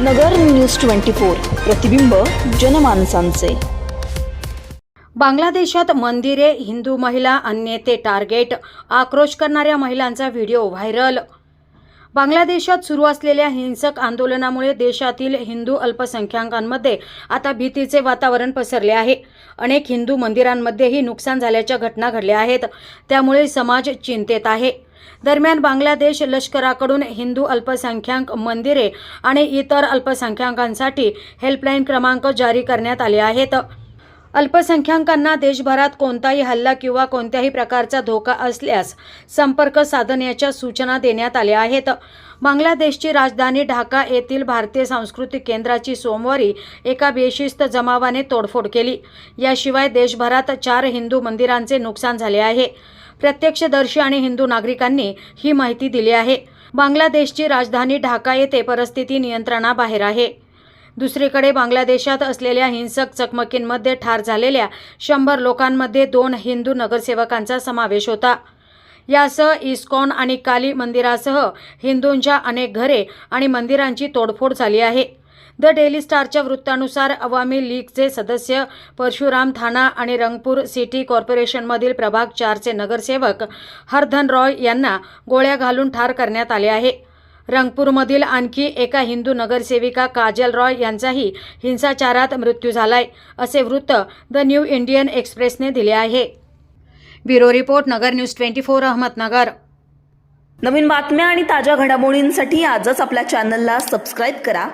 नगर news twenty four प्रतिबिंब जनमानसांचे. बांगलादेशात मंदिरे हिंदू महिला अन्यते टार्गेट आक्रोश करणाऱ्या महिलांचा व्हिडिओ व्हायरल. बांगलादेशात सुरू असलेल्या हिंसक आंदोलनामुळे देशातील हिंदू अल्पसंख्याकांमध्ये आता भीतीचे वातावरण पसरले आहे. अनेक हिंदू मंदिरांमध्येही नुकसान झाल्याच्या घटना घडल्या आहेत. त्यामुळे समाज चिंतेत आहे. दरम्यान बांगलादेश लष्कराकडून हिंदू अल्पसंख्याक मंदिरे आणि इतर अल्पसंख्याकांसाठी हेल्पलाईन क्रमांक जारी करण्यात आले आहेत. अल्पसंख्याकांना देशभरात कोणताही हल्ला किंवा कोणत्याही प्रकारचा धोका असल्यास संपर्क साधण्याच्या सूचना देण्यात आल्या आहेत. बांगलादेशची राजधानी ढाका येथील भारतीय सांस्कृतिक केंद्राची सोमवारी एका बेशिस्त जमावाने तोडफोड केली. याशिवाय देशभरात चार हिंदू मंदिरांचे नुकसान झाले आहे. प्रत्यक्षदर्शी आणि हिंदू नागरिकांनी ही माहिती दिली आहे. बांगलादेशची राजधानी ढाका येथे परिस्थिती नियंत्रणाबाहेर आहे. दुसरीकडे बांगलादेशात असलेल्या हिंसक चकमकींमध्ये ठार झालेल्या शंभर लोकांमध्ये दोन हिंदू नगरसेवकांचा समावेश होता. यासह इस्कॉन आणि काली मंदिरासह हिंदूंच्या अनेक घरे आणि मंदिरांची तोडफोड झाली आहे. द डेली स्टारच्या वृत्तानुसार अवामी लीगचे सदस्य परशुराम थाना आणि रंगपूर सिटी कॉर्पोरेशनमधील प्रभाग चारचे नगरसेवक हरधन रॉय यांना गोळ्या घालून ठार करण्यात आले आहे. रंगपूरमधील आणखी एका हिंदू नगरसेविका काजल रॉय यांचाही हिंसाचारात मृत्यू झालाय असे वृत्त द न्यू इंडियन एक्सप्रेसने दिले आहे. Bureau report Nagar news twenty four Ahmednagar. नवीन बातम्या आणि ताज्या घडामोडींसाठी आजच आपल्या चॅनलला सबस्क्राईब करा.